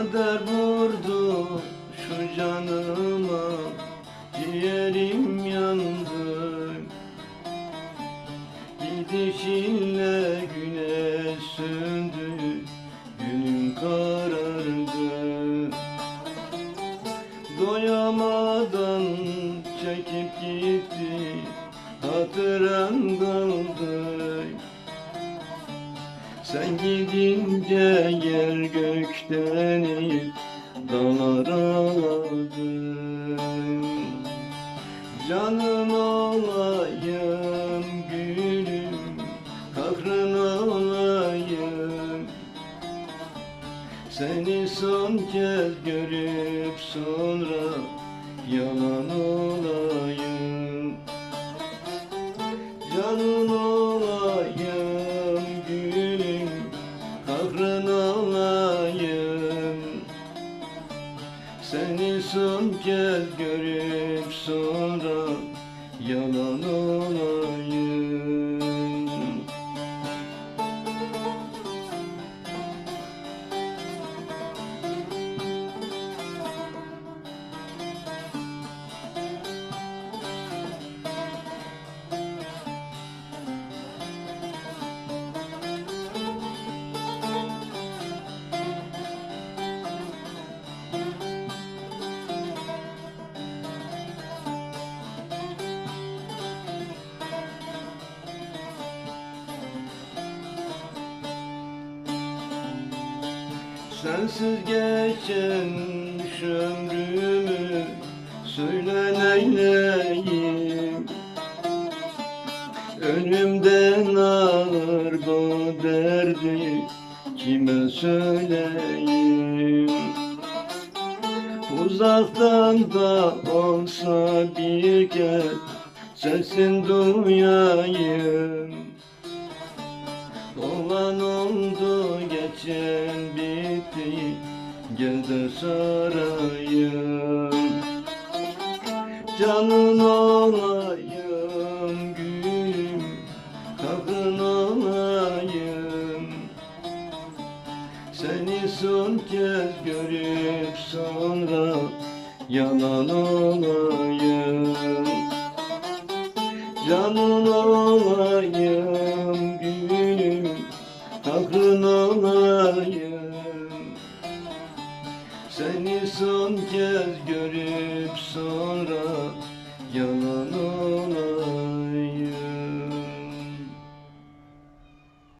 kader vurdu şu canıma Ciğerim yandı. Gidişinle güneş söndü. Günüm karardı. Doyamadan çekip gitti. Hatıran kaldı Sen gidince yer gökten eğip Dağlara aldım Canım olayım gülüm Kahrın olayım Seni son kez görüp sonra Yalan olayım. Canım olayım Seni son kez görüp sonra Yalan olayım Sensiz geçen şu ömrümü Söyle neyleyim Önümden alır bu derdi Kime söyleyeyim? Uzaktan da olsa bir kez Sesin duyayım Olan oldu geçen bitti. Gel de sarayım. Canın olayım gülüm. Kahrın olayım. Seni son kez görüp sonra Yalan olayım. Canın kurban olayım Seni son kez görüp sonra yan